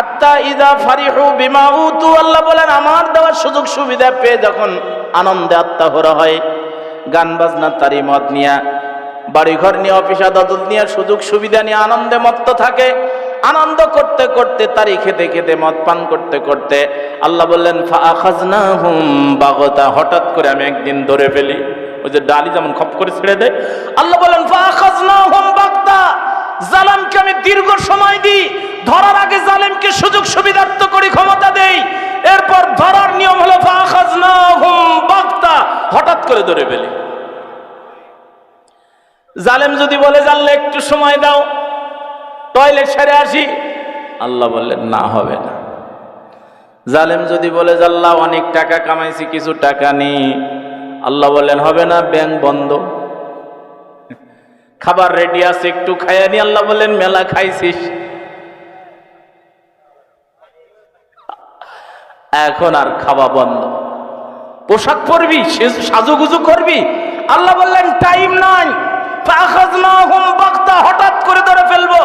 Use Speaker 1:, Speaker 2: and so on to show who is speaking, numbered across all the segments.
Speaker 1: হাত্তা ইদা ফারিহু বিমা উতু আল্লাহ বলেন আমার দেওয়ার সুযোগ সুবিধা পেয়ে যখন আনন্দে আত্মাহরা হয় গান বাজনা তারি মত নিয়া বাড়িঘর নিয়ে অফিস আদালত নিয়ে সুযোগ সুবিধা নিয়ে আনন্দে মত্ত থাকে আনন্দ করতে করতে তারি খেতে খেতে মদ পান করতে করতে আল্লাহ বললেন ফা হুম বাগতা হঠাৎ করে আমি একদিন ধরে ফেলি ওই যে ডালি যেমন খপ করে ছেড়ে দেয় আল্লাহ বললেন ফা হুম বাগতা জালামকে আমি দীর্ঘ সময় দিই ধরার আগে জালেমকে সুযোগ সুবিধার্থ করি ক্ষমতা দেই এরপর ধরার নিয়ম হলো হঠাৎ করে ধরে ফেলে জালেম যদি বলে জানলে একটু সময় দাও টয়লেট সেরে আসি আল্লাহ বললেন না হবে না জালেম যদি বলে জাল্লা অনেক টাকা কামাইছি কিছু টাকা নেই আল্লাহ বললেন হবে না ব্যাংক বন্ধ খাবার রেডি আছে একটু খাইয়া নি আল্লাহ বলেন মেলা খাইছিস এখন আর খাওয়া বন্ধ পোশাক পরবি সাজুগুজু করবি আল্লাহ বললেন টাইম নাই হঠাৎ করে ধরে ফেলবো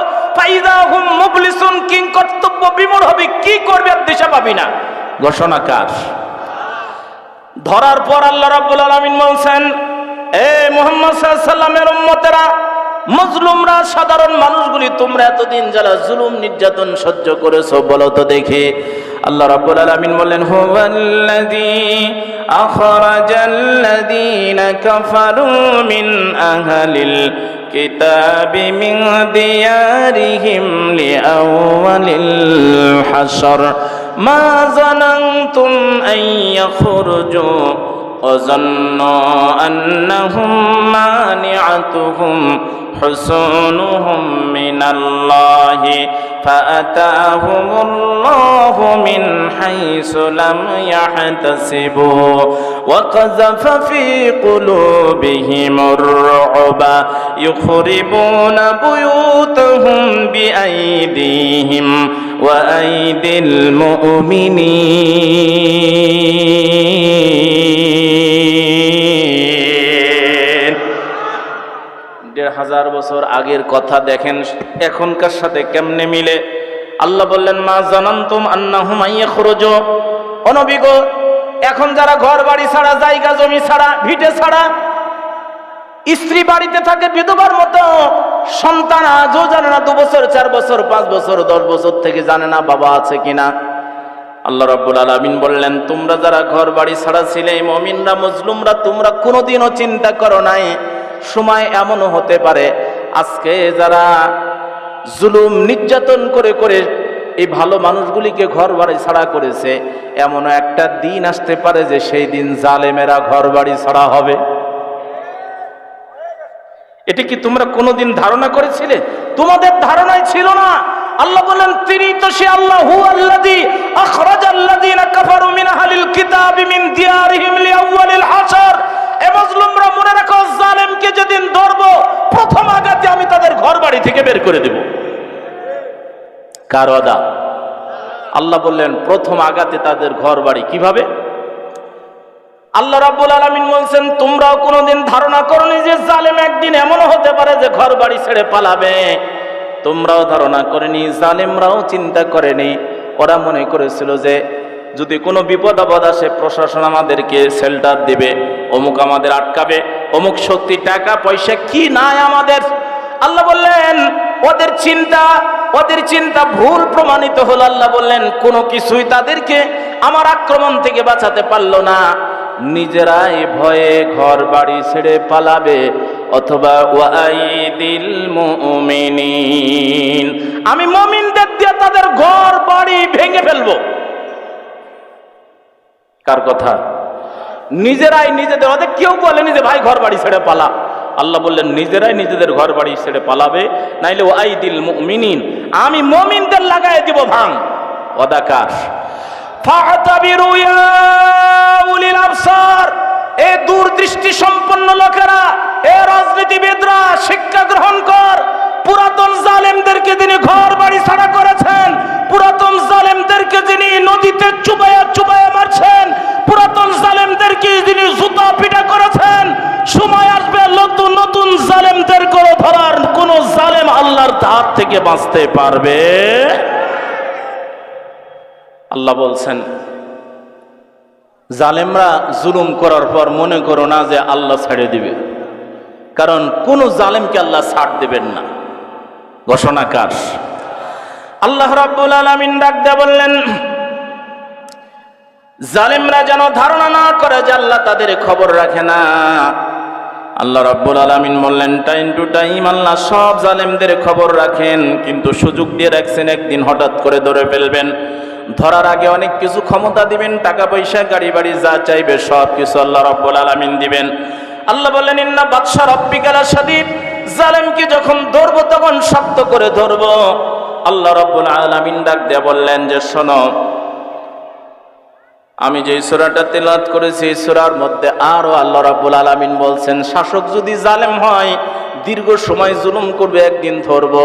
Speaker 1: হবে কি আর দিশা ধরার পর আল্লাহ রাব্বুল আলামিন বলছেন এ মোহাম্মদ সাল্লামের উম্মতেরা মজলুমরা সাধারণ মানুষগুলি তোমরা এতদিন যারা জুলুম নির্যাতন সহ্য করেছো বলো তো দেখি আল্লাহ রাব্বুল আলামিন বললেন হুয়াল্লাযী আখরাজাল্লাযীনা কাফারু মিন আহলিল কিতাবি মিন দিয়ারিহিম লিআওয়ালিল হাসর মা জানান্তুম আন وظنوا أنهم مانعتهم حسونهم من الله فأتاهم الله من حيث لم يحتسبوا وقذف في قلوبهم الرعب يخربون بيوتهم بأيديهم وأيدي المؤمنين হাজার বছর আগের কথা দেখেন এখনকার সাথে কেমনে মিলে আল্লাহ বললেন মা তুম আন্না হুমাইয়া খরচ অনবিগ এখন যারা ঘর বাড়ি ছাড়া জায়গা জমি ছাড়া ভিটে ছাড়া স্ত্রী বাড়িতে থাকে বিধবার মতো সন্তান আজও জানে না দু বছর চার বছর পাঁচ বছর দশ বছর থেকে জানে না বাবা আছে কিনা আল্লাহ রব্বুল আলমিন বললেন তোমরা যারা ঘর বাড়ি ছাড়া ছিলে মমিনরা মজলুমরা তোমরা কোনোদিনও চিন্তা করো নাই সময় এমনও হতে পারে আজকে যারা জুলুম নির্যাতন করে করে এই ভালো মানুষগুলিকে ঘর বাড়ি ছাড়া করেছে এমন একটা দিন আসতে পারে যে সেই দিন জালেমেরা ঘর বাড়ি ছাড়া হবে এটি কি তোমরা কোনোদিন ধারণা করেছিলে তোমাদের ধারণাই ছিল না আল্লাহ বললেন তিনি তো সে আল্লাহ হু আল্লাদি আখরাজ আল্লাদিনা কাফারু মিন আহলিল কিতাবি মিন দিয়ারিহিম লিআউয়ালিল হাসার এমজলুমরা মনে রাখো জালেমকে যেদিন ধরবো প্রথম আঘাতে আমি তাদের ঘর বাড়ি থেকে বের করে দেব কার অদা আল্লাহ বললেন প্রথম আঘাতে তাদের ঘর বাড়ি কিভাবে আল্লাহ রাব্বুল আলামিন বলছেন তোমরাও কোনোদিন ধারণা করনি যে জালেম একদিন এমনও হতে পারে যে ঘর বাড়ি ছেড়ে পালাবে তোমরাও ধারণা করেনি জালেমরাও চিন্তা করেনি ওরা মনে করেছিল যে যদি কোনো বিপদ আপদ আসে প্রশাসন আমাদেরকে শেল্টার দেবে অমুক আমাদের আটকাবে অমুক শক্তি টাকা পয়সা কি নাই আমাদের আল্লাহ বললেন ওদের চিন্তা ওদের চিন্তা ভুল প্রমাণিত হল আল্লাহ বললেন কোনো কিছুই তাদেরকে আমার আক্রমণ থেকে বাঁচাতে পারলো না নিজেরাই ভয়ে ঘর বাড়ি ছেড়ে পালাবে অথবা ওয়াইদিল আমি মমিনদের দিয়ে তাদের ঘর বাড়ি ভেঙে ফেলবো কার কথা নিজেরাই নিজেদের অর্থাৎ কেউ বলেনি যে ভাই ঘর বাড়ি ছেড়ে পালা আল্লাহ বললেন নিজেরাই নিজেদের ঘর বাড়ি ছেড়ে পালাবে নাইলে ও আই দিল মিনিন আমি মমিনদের লাগাই দিব ভাং অদাকাশ এ দৃষ্টি সম্পন্ন লোকেরা এ রাজনীতিবিদরা শিক্ষা গ্রহণ কর পুরাতন জালেমদেরকে তিনি ঘর বাড়ি ছাড়া করেছেন পুরাতন জালেমদেরকে তিনি নদীতে চুবায়া চুবায়া মারছেন পুরাতন জালেমদেরকে যিনি জুতা পিটা করেছেন সময় আসবে নতুন নতুন জালেমদের করে ধরার কোন জালেম আল্লাহর হাত থেকে বাঁচতে পারবে আল্লাহ বলছেন জালেমরা জুলুম করার পর মনে করো না যে আল্লাহ ছাড়িয়ে দিবে কারণ কোন জালেমকে আল্লাহ ছাড় দেবেন না ঘোষণাকার আল্লাহ রাব্বুল আলামিন দিয়ে বললেন জালিমরা যেন ধারণা না করে যে আল্লাহ তাদের খবর রাখে না আল্লাহ রাব্বুল আলামিন বললেন টাইম টু টাইম আল্লাহ সব জালেমদের খবর রাখেন কিন্তু সুযোগ দিয়ে রাখছেন একদিন হঠাৎ করে ধরে ফেলবেন ধরার আগে অনেক কিছু ক্ষমতা দিবেন টাকা পয়সা গাড়ি বাড়ি যা চাইবে সব কিছু আল্লাহ রাব্বুল আলামিন দিবেন আল্লাহ বললেন ইন্না বাদশা রব্বিকালা সাদীপ জালেমকে যখন ধরবো তখন শক্ত করে ধরবো আল্লাহ রব্বুল আলমিন ডাক দিয়ে বললেন যে শোনো আমি যে সুরাটা তেলাত করেছি সুরার মধ্যে আরও আল্লাহ রাব্বুল আলমিন বলছেন শাসক যদি জালেম হয় দীর্ঘ সময় জুলুম করবে একদিন ধরব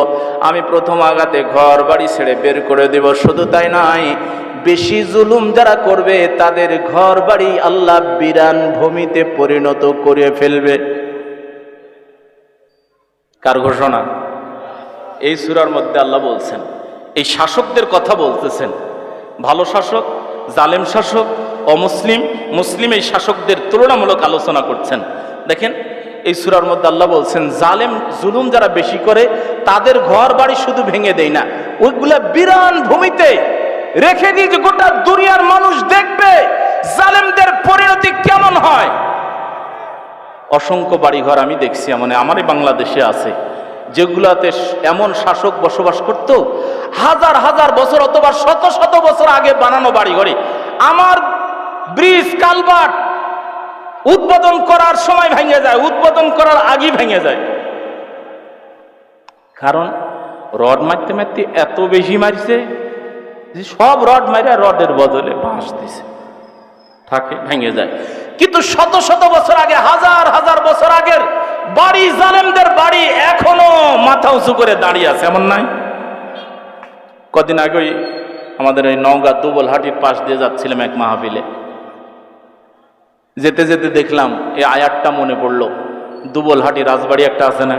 Speaker 1: আমি প্রথম আঘাতে ঘর বাড়ি ছেড়ে বের করে দেব শুধু তাই নাই বেশি জুলুম যারা করবে তাদের ঘর বাড়ি আল্লাহ বিরান ভূমিতে পরিণত করে ফেলবে কার ঘোষণা এই সুরার মধ্যে আল্লাহ বলছেন এই শাসকদের কথা বলতেছেন ভালো শাসক জালেম শাসক অমুসলিম মুসলিম এই শাসকদের তুলনামূলক আলোচনা করছেন দেখেন এই সুরার মধ্যে আল্লাহ বলছেন জালেম জুলুম যারা বেশি করে তাদের ঘর বাড়ি শুধু ভেঙে দেয় না ওইগুলা বিরান ভূমিতে রেখে দিয়ে গোটা দুনিয়ার মানুষ দেখবে জালেমদের পরিণতি কেমন হয় অসংখ্য বাড়িঘর আমি দেখছি মানে আমারই বাংলাদেশে আছে যেগুলাতে এমন শাসক বসবাস করত হাজার হাজার বছর অথবা শত শত বছর আগে বানানো বাড়িঘরে আমার ব্রিজ কালবার উদ্বোধন করার সময় ভেঙে যায় উদ্বোধন করার আগে ভেঙে যায় কারণ রড মারতে মারতে এত বেশি মারছে যে সব রড মারিয়া রডের বদলে বাঁশ দিছে থাকে ভেঙে যায় কিন্তু শত শত বছর আগে হাজার হাজার বছর আগের বাড়ি জালেমদের বাড়ি এখনো মাথা উঁচু করে দাঁড়িয়ে আছে এমন নাই কদিন আগে ওই আমাদের এই নওগাঁ দুবল হাটির পাশ দিয়ে যাচ্ছিলাম এক মাহফিলে যেতে যেতে দেখলাম এই আয়ারটা মনে পড়লো দুবল হাটি রাজবাড়ি একটা আছে না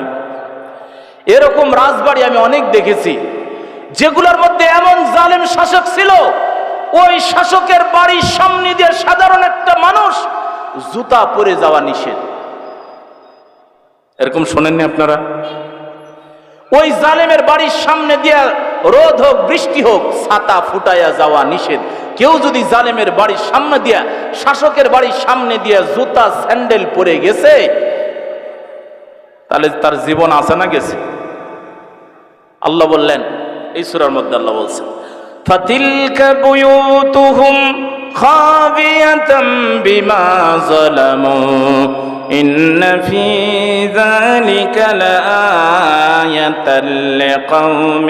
Speaker 1: এরকম রাজবাড়ি আমি অনেক দেখেছি যেগুলোর মধ্যে এমন জালেম শাসক ছিল ওই শাসকের বাড়ির সামনে দিয়ে সাধারণ একটা মানুষ জুতা পরে যাওয়া নিষেধ এরকম শোনেননি আপনারা ওই জালেমের বাড়ির সামনে দিয়া রোদ হোক বৃষ্টি হোক ছাতা ফুটাইয়া যাওয়া নিষেধ কেউ যদি জালেমের বাড়ির সামনে দিয়া শাসকের বাড়ির সামনে দিয়া জুতা স্যান্ডেল পরে গেছে তাহলে তার জীবন আছে না গেছে আল্লাহ বললেন এই সুরার মধ্যে আল্লাহ বলছেন ফাতিলকা বুয়ুতুহুম خاوية بما ظلموا إن في ذلك لآية لقوم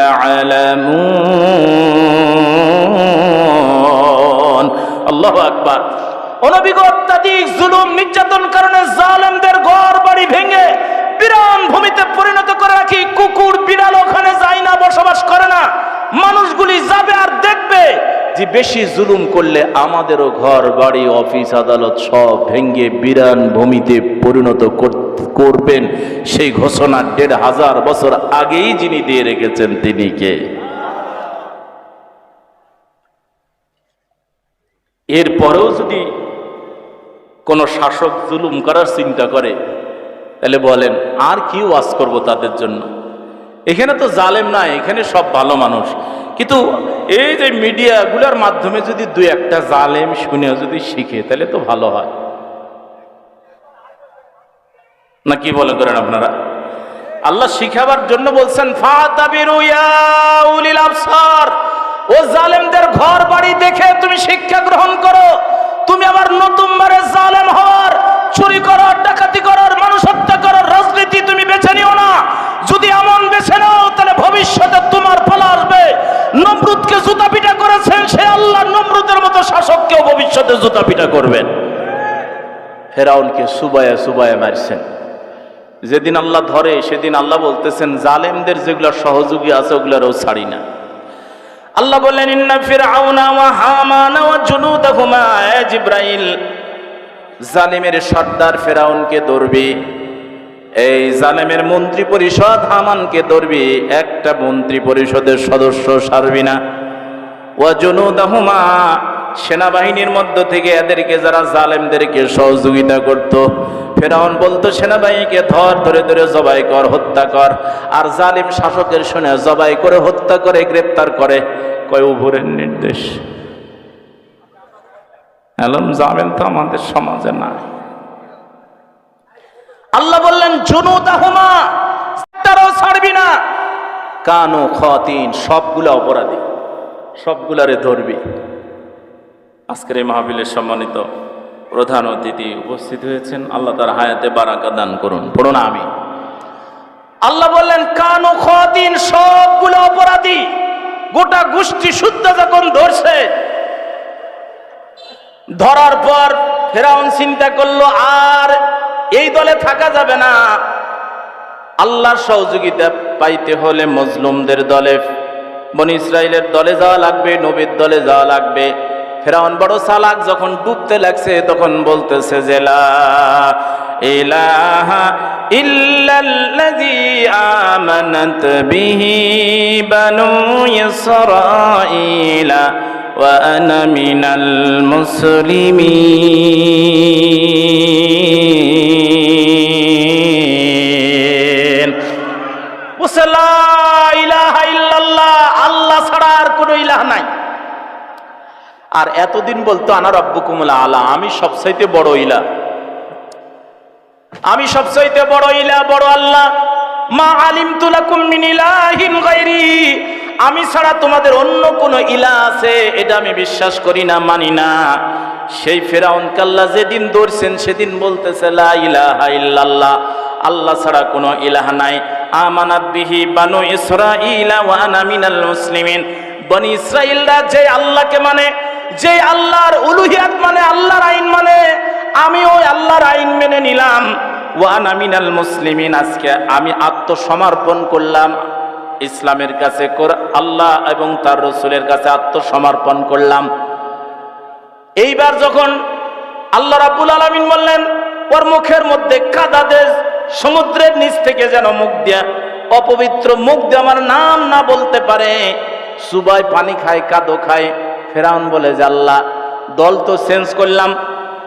Speaker 1: يعلمون الله أكبر অনবিগ অত্যাধিক জুলুম নির্যাতন কারণে জালেমদের ঘর বাড়ি ভেঙে বিরাম ভূমিতে পরিণত করে রাখি কুকুর বিড়াল ওখানে যায় না বসবাস করে না মানুষগুলি যাবে আর দেখবে যে বেশি জুলুম করলে আমাদেরও ঘর বাড়ি অফিস আদালত সব ভেঙ্গে বিরান ভূমিতে পরিণত করবেন সেই ঘোষণা দেড় হাজার বছর আগেই যিনি দিয়ে রেখেছেন তিনি কে এরপরেও যদি কোনো শাসক জুলুম করার চিন্তা করে তাহলে বলেন আর কি ওয়াজ করব তাদের জন্য এখানে তো জালেম নাই এখানে সব ভালো মানুষ কিন্তু এই যে মিডিয়াগুলোর মাধ্যমে যদি দু একটা জালেম শুনে যদি শিখে তাহলে তো ভালো হয় না কি বলে করেন আপনারা আল্লাহ শিখাবার জন্য বলছেন ও জালেমদের ঘর বাড়ি দেখে তুমি শিক্ষা গ্রহণ করো তুমি আবার নতুন বারে জালেম হওয়ার চুরি করার ডাকাতি করার মানুষ হত্যা করার রাজনীতি তুমি বেছে নিও না যদি এমন বেছে নাও তাহলে ভবিষ্যতে তোমার ফলা আসবে নমরুদকে জুতা পিটা করেছেন সে আল্লাহ নমরুদের মতো শাসককেও ভবিষ্যতে জুতা পিটা করবেন ফেরাউনকে সুবায়া সুবায়া মারছেন যেদিন আল্লাহ ধরে সেদিন আল্লাহ বলতেছেন জালেমদের যেগুলো সহযোগী আছে ওগুলারও ছাড়ি না আল্লাহ বললেন ইন্না ফিরাউনা ওয়া হামানা ওয়া জুনুদাহুমা ইব্রাহিম জালেমের সর্দার ফেরাউনকে ধরবি এই জালেমের মন্ত্রী পরিষদ হামানকে ধরবি একটা মন্ত্রী পরিষদের সদস্য সারবি না ওয়াজনুদাহুমা সেনাবাহিনীর মধ্য থেকে এদেরকে যারা জালেমদেরকে সহযোগিতা করত। ফেরাউন বলতো সেনাবাহিনীকে ধর ধরে ধরে জবাই কর হত্যা কর আর জালিম শাসকের শুনে জবাই করে হত্যা করে গ্রেপ্তার করে কয় উভরের নির্দেশ এলম যাবেন তো আমাদের সমাজে না আল্লাহ বললেন জুনুদাহমা তারও ছাড়বি না কানু খতিন সবগুলা অপরাধী সবগুলারে ধরবি আজকের এই মাহবিলের সম্মানিত প্রধান অতিথি উপস্থিত হয়েছেন আল্লাহ তার হায়াতে বারাকা দান করুন পড়ুন আমি আল্লাহ বললেন কানু খতিন সবগুলো অপরাধী গোটা গোষ্ঠী শুদ্ধ যখন ধরছে ধরার পর ফেরাউন চিন্তা করলো আর এই দলে থাকা যাবে না আল্লাহর সহযোগিতা পাইতে হলে মজলুমদের দলে বন ইসরায়েলের দলে যাওয়া লাগবে নবীর দলে যাওয়া লাগবে ফেরাউন বড় সালাক যখন ডুবতে লাগছে তখন বলতেছে জেলা ইলাহা ইল্লাল্লাযী আমানাত বিহি وأنا من المسلمين وسلا إله إلا الله الله ছাড়া আর কোনো ইলাহ নাই আর এতদিন বলতো আনা কুমলা আলা আমি সবচাইতে বড় ইলা আমি সবচাইতে বড় ইলা বড় আল্লাহ মা আলিম তুলাকুম মিন ইলাহিন আমি ছাড়া তোমাদের অন্য কোনো ইলা আছে এটা আমি বিশ্বাস করি না মানি না সেই ফেরা অনকাল্লা যেদিন দৌড়ছেন সেদিন বলতেছে লা ইল্লাল্লাহ আল্লাহ ছাড়া কোনো ইলাহ নাই আমানাত বিহি বানু ইসরা ইলা আনা মিনাল মুসলিমিন বনি ইসরাঈলরা যে আল্লাহকে মানে যে আল্লাহর উলুহিয়াত মানে আল্লাহর আইন মানে আমি ওই আল্লাহর আইন মেনে নিলাম ওয়ান আমিনাল মুসলিমিন আজকে আমি আত্মসমর্পণ করলাম ইসলামের কাছে আল্লাহ এবং তার রসুলের কাছে আত্মসমর্পণ করলাম এইবার যখন আল্লাহ রাবুল আলমিন বললেন ওর মুখের মধ্যে কাদা দেশ সমুদ্রের নিচ থেকে যেন মুখ দিয়া অপবিত্র মুখ দিয়ে আমার নাম না বলতে পারে সুবাই পানি খায় কাদো খায় ফেরাউন বলে যে আল্লাহ দল তো চেঞ্জ করলাম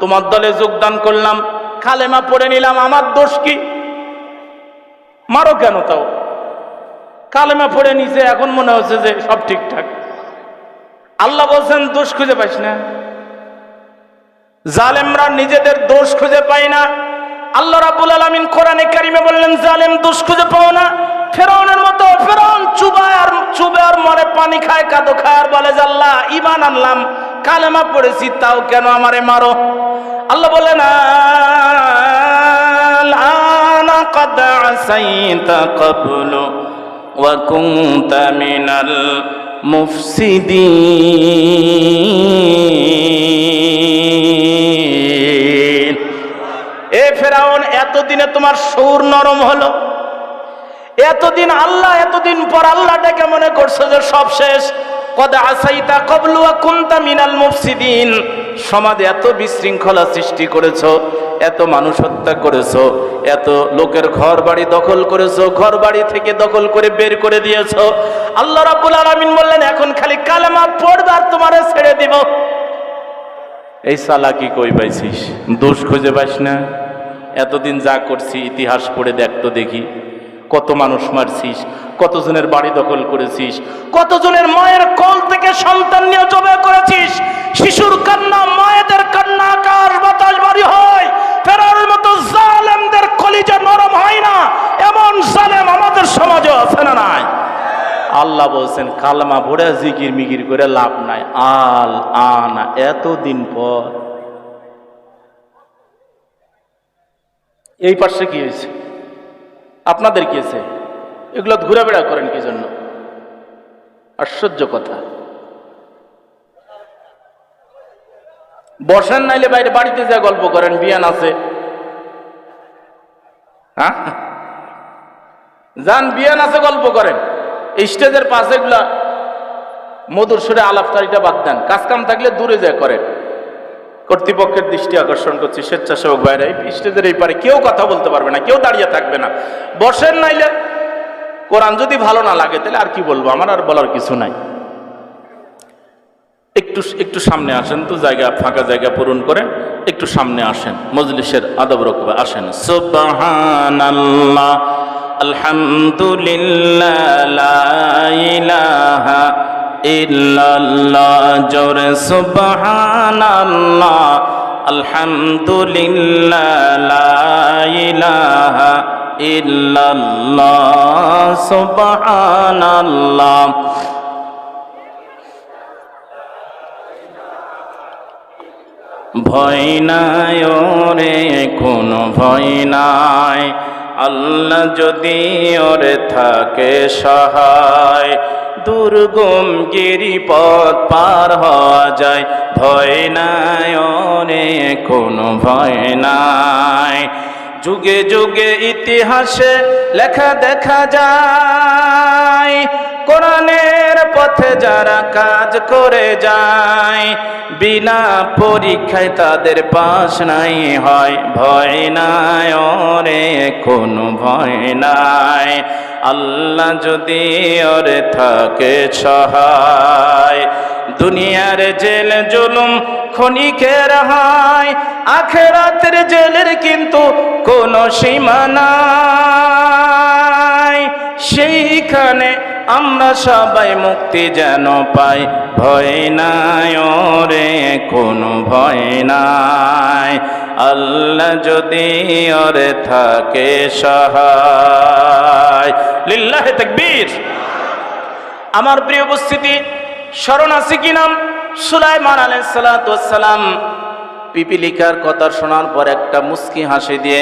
Speaker 1: তোমার দলে যোগদান করলাম খালেমা পড়ে নিলাম আমার দোষ কি মারো কেন তাও কালেমা পড়ে নিছে এখন মনে হচ্ছে যে সব ঠিকঠাক আল্লাহ বলছেন দোষ খুঁজে পাইস না জালেমরা নিজেদের দোষ খুঁজে পায় না আল্লাহ রাবুল আলমিন কোরআনে কারিমে বললেন জালেম দোষ খুঁজে পাও না ফেরাউনের মতো ফেরাউন চুবায় আর চুবে আর মরে পানি খায় কাদো খায় আর বলে জাল্লাহ ইমান আনলাম কালেমা পড়েছি তাও কেন আমারে মারো আল্লাহ বলে না আনা কদা সাইতা وكنت من المفسدين এ ফেরাউন এতদিনে তোমার সুর নরম হলো এতদিন আল্লাহ এতদিন পর আল্লাহটাকে মনে করছে যে সব শেষ কদা আসাইতা মিনাল মুফসিদিন সমাজে এত বিশৃঙ্খলা সৃষ্টি করেছো এত মানুষ হত্যা করেছো এত লোকের ঘর বাড়ি দখল করেছো ঘর বাড়ি থেকে দখল করে বের করে দিয়েছো আল্লাহ রাবুল আলমিন বললেন এখন খালি কালেমা পর্দার তোমার ছেড়ে দিব এই সালা কি কই পাইছিস দোষ খুঁজে পাইস না এতদিন যা করছি ইতিহাস পড়ে দেখ তো দেখি কত মানুষ মারছিস কতজনের বাড়ি দখল করেছিস কতজনের মায়ের কল থেকে সন্তান নিয়ে জবে করেছিস শিশুর কান্না মায়েদের কান্না আকাশ বাতাস বাড়ি হয় ফেরারের মতো জালেমদের কলিজা নরম হয় না এমন জালেম আমাদের সমাজে আছে না নাই আল্লাহ বলছেন কালমা ভরে জিগির মিগির করে লাভ নাই আল আনা এতদিন পর এই পাশে কি হয়েছে আপনাদের কি হয়েছে এগুলো ঘুরে বেড়া করেন কি জন্য আশ্চর্য কথা বসেন নাইলে বাইরে বাড়িতে যা গল্প করেন বিয়ান আছে হ্যাঁ যান বিয়ান আছে গল্প করেন স্টেজের পাশে গুলা মধুর সুরে আলাপচারিটা বাদ দেন কাজকাম থাকলে দূরে যা করেন কর্তৃপক্ষের দৃষ্টি আকর্ষণ করছি স্বেচ্ছাসেবক বাইরে স্টেজের এই পারে কেউ কথা বলতে পারবে না কেউ দাঁড়িয়ে থাকবে না বর্ষের নাইলে কোরআন যদি ভালো না লাগে তাহলে আর কি বলবো আমার আর বলার কিছু নাই একটু একটু সামনে আসেন তো জায়গা ফাঁকা জায়গা পূরণ করেন একটু সামনে আসেন মজলিসের আদব রকবে আসেন সোবাহানাল্লাহ আলহামদুলিল্লাহ আলহামদুলিল্লাহ ইলাহা ইল্লাল্লাহ ভয় নাই ওরে কোনো ভয় নাই আল্লাহ যদি ওরে থাকে সহায় দুর্গম গিরিপথ পার হওয়া যায় ভয় নাই ওরে কোনো ভয় নাই যুগে যুগে ইতিহাসে লেখা দেখা যায় কোরআনের পথে যারা কাজ করে যায় বিনা পরীক্ষায় তাদের পাশ নাই হয় ভয় নাই ওরে কোনো ভয় নাই আল্লাহ যদি ওরে থাকে সহায় দুনিয়ার জেল জুলুম ক্ষণিকের হয় আখেরাতের জেলের কিন্তু কোনো সীমা নাই সেইখানে আমরা সবাই মুক্তি যেন পাই ভয় নাই ওরে কোনো ভয় নাই আল্লাহ যদি ওরে থাকে সহায় লিল্লাহে তাকবীর আমার প্রিয় উপস্থিতি স্মরণ আছে কি নাম সুলাইমান আলাইহিস সালাম পিপিলিকার কথা শোনার পর একটা মুস্কি হাসি দিয়ে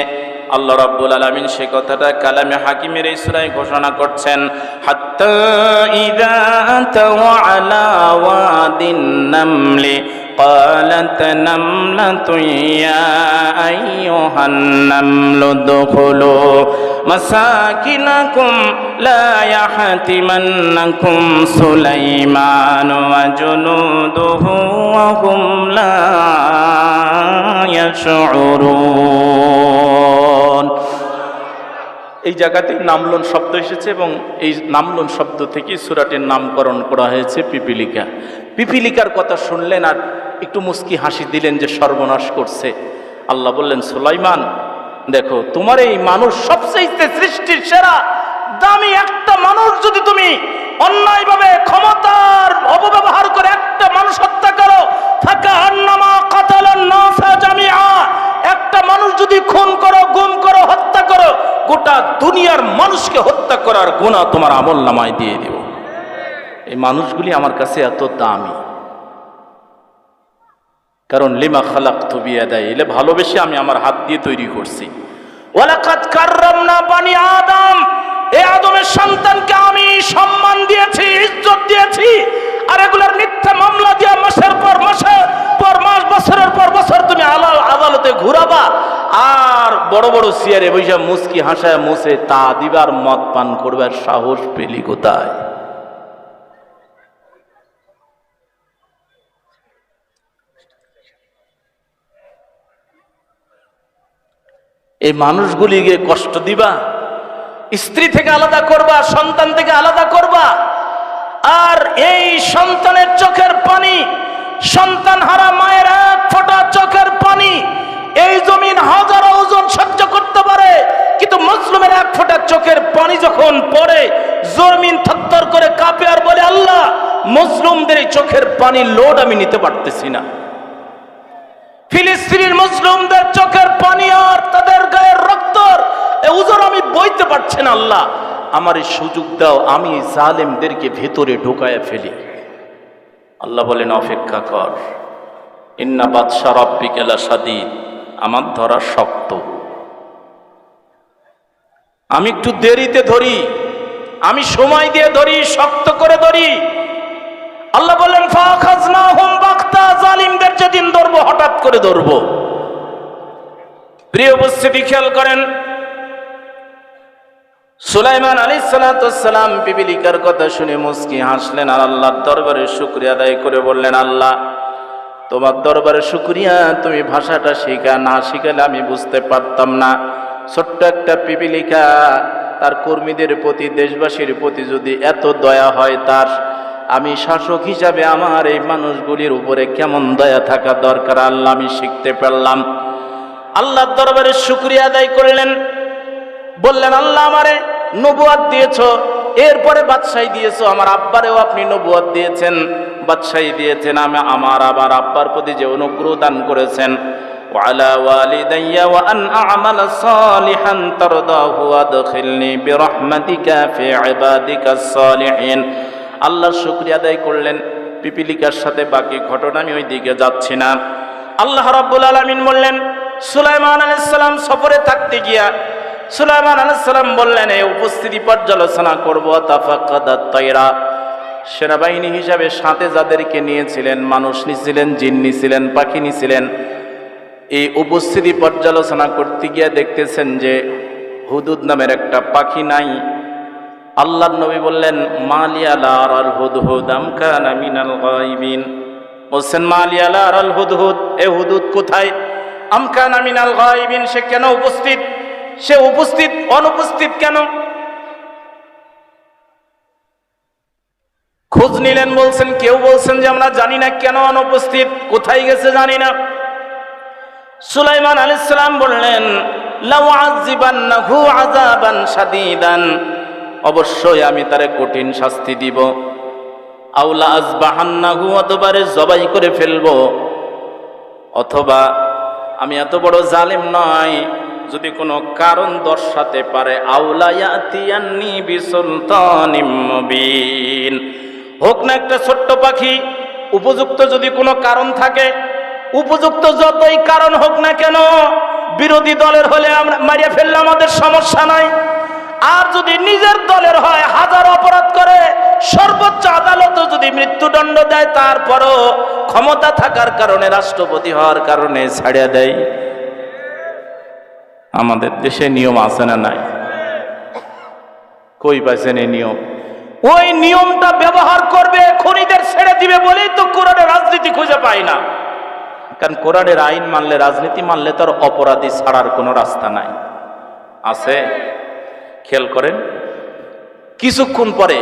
Speaker 1: আল্লাহ রাব্বুল আলামিন সে কথাটা কালামে হাকিমের এই সূরায় ঘোষণা করছেন হাত্তা ইদা আলা ওয়াদিন নামলি قالت نملة يا أيها النمل ادخلوا مساكنكم لا يحتمنكم سليمان وجنوده وهم لا يشعرون এই জায়গাতেই নামলন শব্দ এসেছে এবং এই নামলন শব্দ থেকে সুরাটের নামকরণ করা হয়েছে পিপিলিকা পিপিলিকার কথা শুনলেন আর একটু মুস্কি হাসি দিলেন যে সর্বনাশ করছে আল্লাহ বললেন সুলাইমান দেখো তোমার এই মানুষ সবচেয়ে সৃষ্টির সেরা দামি একটা মানুষ যদি তুমি অন্যায়ভাবে ক্ষমতার অপব্যবহার করে একটা মানুষ হত্যা করো একটা মানুষ যদি খুন করো গুম করো হত্যা করো গোটা দুনিয়ার মানুষকে হত্যা করার গুণা তোমার আমল নামায় দিয়ে দেব এই মানুষগুলি আমার কাছে এত দামি কারণ লিমা খালাক থবিয়া দেয় এলে ভালোবেসে আমি আমার হাত দিয়ে তৈরি করছি ওয়ালাকাত কাররামনা বানি আদম আদমের সন্তানকে আমি সম্মান দিয়েছি ইজ্জত দিয়েছি আর এগুলোর মিথ্যা মামলা দিয়ে মাসের পর মাসের পর মাস বছরের পর বছর তুমি আলাল আদালতে ঘুরাবা আর বড় বড় সিয়ারে বৈশা মুসকি হাসায় মুসে তা দিবার মদ পান করবার সাহস পেলি কোথায় এই মানুষগুলিকে কষ্ট দিবা স্ত্রী থেকে আলাদা করবা সন্তান থেকে আলাদা করবা আর এই সন্তানের চোখের পানি সন্তান হারা মায়ের এক ফোটা চোখের পানি এই জমিন হাজারো ওজন সহ্য করতে পারে কিন্তু মুসলিমের এক ফোটা চোখের পানি যখন পড়ে জমিন থত্তর করে কাঁপে আর বলে আল্লাহ মুসলিমদের এই চোখের পানি লোড আমি নিতে পারতেছি না ফিলিস্তিনির মুসলিমদের চোখের পানি আর তাদের গায়ের রক্তর ওজোর আমি বইতে পারছি না আল্লাহ আমার এই সুযোগ দাও আমি জালেমদেরকে ভেতরে ঢোকায় ফেলি আল্লাহ বলেন অপেক্ষা কর ইন্না বাদশাহ রব্বিকেলা সাদী আমার ধরা শক্ত আমি একটু দেরিতে ধরি আমি সময় দিয়ে ধরি শক্ত করে ধরি আল্লাহ বলেন জালিমদের যেদিন ধরবো হঠাৎ করে ধরবো প্রিয় উপস্থিতি খেয়াল করেন সুলাইমান আলী সালাতাম পিপিলিকার কথা শুনে মুসকি হাসলেন আর আল্লাহর দরবারে শুক্রিয়া আদায় করে বললেন আল্লাহ তোমার দরবারে শুক্রিয়া তুমি ভাষাটা শেখা না শিখালে আমি বুঝতে পারতাম না ছোট্ট একটা পিপিলিকা তার কর্মীদের প্রতি দেশবাসীর প্রতি যদি এত দয়া হয় তার আমি শাসক হিসাবে আমার এই মানুষগুলির উপরে কেমন দয়া থাকা দরকার আল্লাহ আমি শিখতে পারলাম আল্লাহর দরবারে শুক্রিয়া আদায় করলেন বললেন আল্লাহ আমারে নবুয়াদ দিয়েছ এরপরে বাদশাহী দিয়েছ আমার আব্বারেও আপনি নবুয়াদ দিয়েছেন বাদশাহী দিয়েছেন আমি আমার আবার আব্বার প্রতি যে অনুগ্রহ দান করেছেন وعلى والدي وأن أعمل صالحا ترضاه وادخلني برحمتك في عبادك الصالحين আল্লাহ শুক্রিয়া আদায় করলেন পিপিলিকার সাথে বাকি ঘটনা আমি ওই দিকে যাচ্ছি না আল্লাহ রাব্বুল আলামিন বললেন সুলাইমান আলাইহিস সফরে থাকতে গিয়া সুলাইমান আলাইসাল্লাম বললেন এই উপস্থিতি পর্যালোচনা করব তাফাক্কাদাত তাইরা সেনাবাহিনী হিসাবে সাথে যাদেরকে নিয়েছিলেন মানুষ নিছিলেন জিন নিছিলেন পাখি নিছিলেন এই উপস্থিতি পর্যালোচনা করতে গিয়ে দেখতেছেন যে হুদুদ নামের একটা পাখি নাই আল্লাহ নবী বললেন মালিয়ালার হুদহুদ আমকান মিনাল গায়বিন বলছেন মালিয়ালার হুদহুদ এ হুদুদ কোথায় আমকান মিনাল গায়বিন সে কেন উপস্থিত সে উপস্থিত অনুপস্থিত কেন খোঁজ নিলেন বলছেন কেউ বলছেন যে আমরা জানি না কেন অনুপস্থিত কোথায় গেছে জানি না সুলাইমান আলাইসালাম বললেন অবশ্যই আমি তারে কঠিন শাস্তি দিব আউলা আজ অতবারে জবাই করে ফেলবো অথবা আমি এত বড় জালিম নয় যদি কোনো কারণ দর্শাতে পারে হোক না একটা ছোট্ট পাখি উপযুক্ত যদি কোনো কারণ থাকে উপযুক্ত যতই কারণ হোক না কেন বিরোধী দলের হলে আমরা মারিয়া ফেললে আমাদের সমস্যা নাই আর যদি নিজের দলের হয় হাজার অপরাধ করে সর্বোচ্চ আদালত যদি মৃত্যুদণ্ড দেয় তারপরও ক্ষমতা থাকার কারণে রাষ্ট্রপতি হওয়ার কারণে ছাড়িয়া দেয় আমাদের দেশে নিয়ম আছে না নাই কই পাইছেন এই নিয়ম ওই নিয়মটা ব্যবহার করবে খনিদের ছেড়ে দিবে বলেই তো কোরআনে রাজনীতি খুঁজে পায় না কারণ কোরআনের আইন মানলে রাজনীতি মানলে তার অপরাধী ছাড়ার কোনো রাস্তা নাই আছে খেয়াল করেন কিছুক্ষণ পরে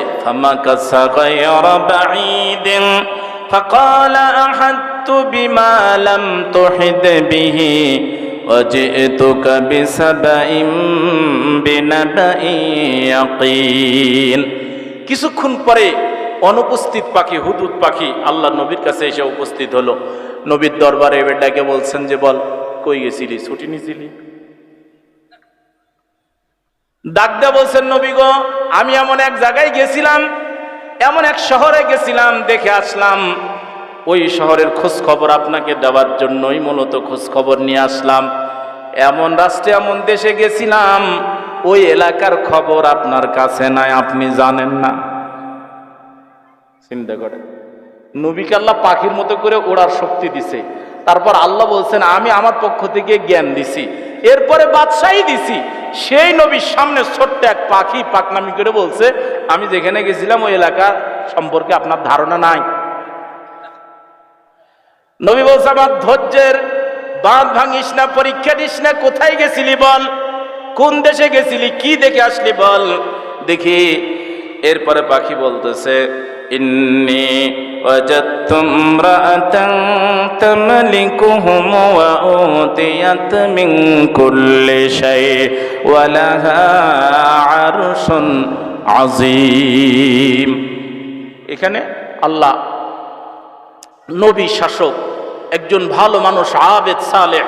Speaker 1: فقال أحدت بما لم تحد به وجئتك بسبأ بنبأ يقين কিছুক্ষণ পরে অনুপস্থিত পাখি হুদুদ পাখি আল্লাহ নবীর কাছে এসে উপস্থিত হলো নবীর দরবারে বেটাকে বলছেন যে বল কই গেছিলি ছুটি নিছিলি ডাকদা বলছেন নবী গো আমি এমন এক জায়গায় গেছিলাম এমন এক শহরে গেছিলাম দেখে আসলাম ওই শহরের খোঁজ খবর আপনাকে দেওয়ার জন্যই মূলত খোঁজ খবর নিয়ে আসলাম এমন রাষ্ট্রে এমন দেশে গেছিলাম ওই এলাকার খবর আপনার কাছে নাই আপনি জানেন না চিন্তা করে নবীকে আল্লাহ পাখির মতো করে ওড়ার শক্তি দিছে তারপর আল্লাহ বলছেন আমি আমার পক্ষ থেকে জ্ঞান দিছি এরপরে বাদশাহী দিছি সেই নবীর সামনে ছোট্ট এক পাখি পাকনামি করে বলছে আমি যেখানে গেছিলাম ওই এলাকা সম্পর্কে আপনার ধারণা নাই নবী বলছে আমার ধৈর্যের বাঁধ ভাঙিস না পরীক্ষা দিস না কোথায় গেছিলি বল কোন দেশে গেছিলি কি দেখে আসলি বল দেখি এরপরে পাখি বলতেছে এখানে আল্লাহ নবী শাসক একজন ভালো মানুষ আবেদ সালে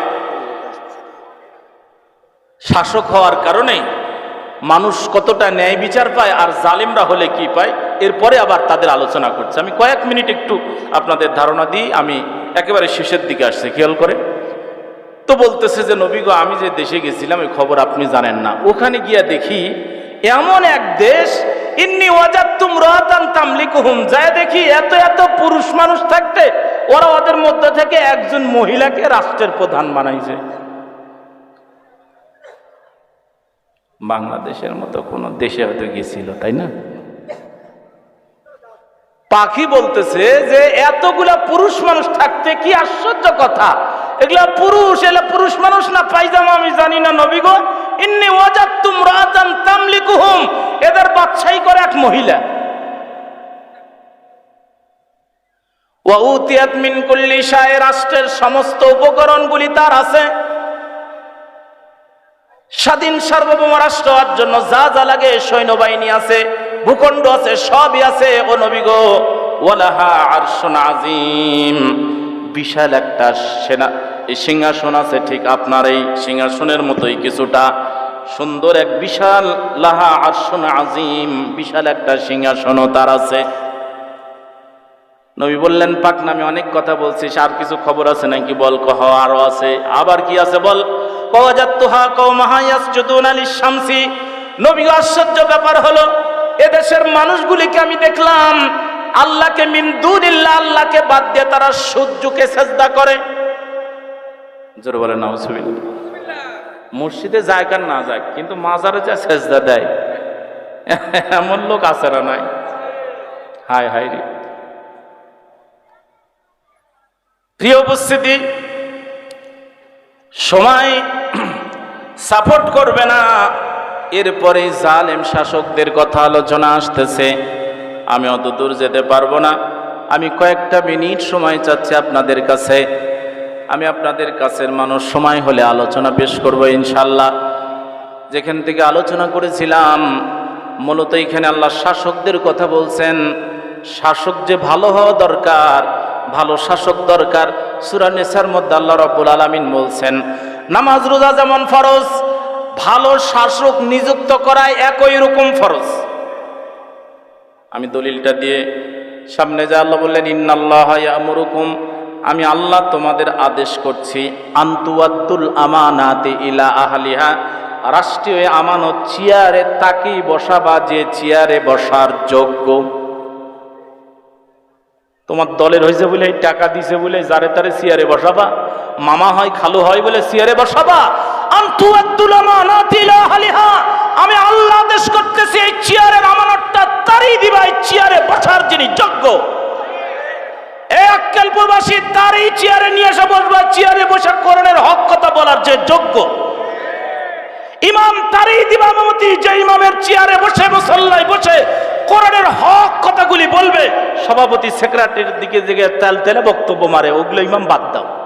Speaker 1: শাসক হওয়ার কারণে মানুষ কতটা ন্যায় বিচার পায় আর জালেমরা হলে কি পায় এরপরে আবার তাদের আলোচনা করছে আমি কয়েক মিনিট একটু আপনাদের ধারণা দিই আমি একেবারে শেষের দিকে আসছি খেয়াল করে তো বলতেছে যে নবীগ আমি যে দেশে গেছিলাম ওই খবর আপনি জানেন না ওখানে গিয়া দেখি এমন এক দেশ ইন্নি অজাত তুম রাতান তামলিকুহুম যায় দেখি এত এত পুরুষ মানুষ থাকতে ওরা ওদের মধ্যে থেকে একজন মহিলাকে রাষ্ট্রের প্রধান বানাইছে বাংলাদেশের মতো কোনো দেশে হয়তো গেছিল তাই না পাখি বলতেছে যে এতগুলা পুরুষ মানুষ থাকতে কি আশ্চর্য কথা এগুলা পুরুষ এলে পুরুষ মানুষ না পাইজাম আমি জানি না নবীগো ইন্নি ওয়াজাত তুম রাজান তামলিকুহুম এদের বাচ্চাই করে এক মহিলা ওয়াউতিয়াত মিন কুল্লি রাষ্ট্রের সমস্ত উপকরণগুলি তার আছে স্বাধীন সার্বভৌম রাষ্ট্র হওয়ার জন্য যা যা লাগে সৈন্যবাহিনী আছে ভূখণ্ড আছে সবই আছে ও নবীগ ওয়ালাহা আরশুন আজিম বিশাল একটা সেনা সিংহাসন আছে ঠিক আপনার এই সিংহাসনের মতোই কিছুটা সুন্দর এক বিশাল লাহা আরশুন আজিম বিশাল একটা সিংহাসনও তার আছে নবী বললেন পাক নামে অনেক কথা বলছিস আর কিছু খবর আছে নাকি বল কহ আরো আছে আবার কি আছে বল শামসি নবী আশ্চর্য ব্যাপার হলো এদেশের মানুষগুলিকে আমি দেখলাম আল্লাহকে মিন্দুনিল্লা আল্লাহকে বাদ দিয়ে তারা সূর্যকে সেজদা করে জোর বলে না মসজিদে যায় কার না যায় কিন্তু মাজারে যা সেজদা দেয় এমন লোক আছে না নাই হায় হায় রে প্রিয় উপস্থিতি সময় সাপোর্ট করবে না এরপরে জালেম শাসকদের কথা আলোচনা আসতেছে আমি অত দূর যেতে পারবো না আমি কয়েকটা মিনিট সময় চাচ্ছি আপনাদের কাছে আমি আপনাদের কাছের মানুষ সময় হলে আলোচনা পেশ করব ইনশাল্লাহ যেখান থেকে আলোচনা করেছিলাম মূলত এখানে আল্লাহ শাসকদের কথা বলছেন শাসক যে ভালো হওয়া দরকার ভালো শাসক দরকার সুরানিসার মধ্যে আল্লাহ রব্বুল আলমিন বলছেন নামাজ রোজা যেমন ফরজ ভালো শাসক নিযুক্ত করায় একই রকম ফরজ আমি দলিলটা দিয়ে সামনে যা আল্লাহ বললেন ইন্নাল্লাহ আমরুকুম আমি আল্লাহ তোমাদের আদেশ করছি আন্তুয়াদ্দুল আমানাতে ইলা আহালিহা রাষ্ট্রীয় আমানত চেয়ারে তাকি বসাবা যে চেয়ারে বসার যোগ্য তোমার দলের হয়েছে বলে টাকা দিছে বলে যারে তারে সিয়ারে বসাবা মামা হয় খালু হয় বলে সিয়ারে বসাবা আমি আল্লাহ দেশ করতেছি এই চেয়ারের আমানতটা তারই দিবা এই চেয়ারে বসার যিনি যোগ্য এই আক্কেলপুরবাসী তারই চেয়ারে নিয়ে এসে বসবা চেয়ারে বসে করণের হক কথা বলার যে যোগ্য ইমাম তারই দিবামতি যে ইমামের চেয়ারে বসে মুসল্লায় বসে কোরআনের হক কথাগুলি বলবে সভাপতি সেক্রেটারির দিকে দিকে তেল তেলে বক্তব্য মারে ওগুলো ইমাম বাদ দাও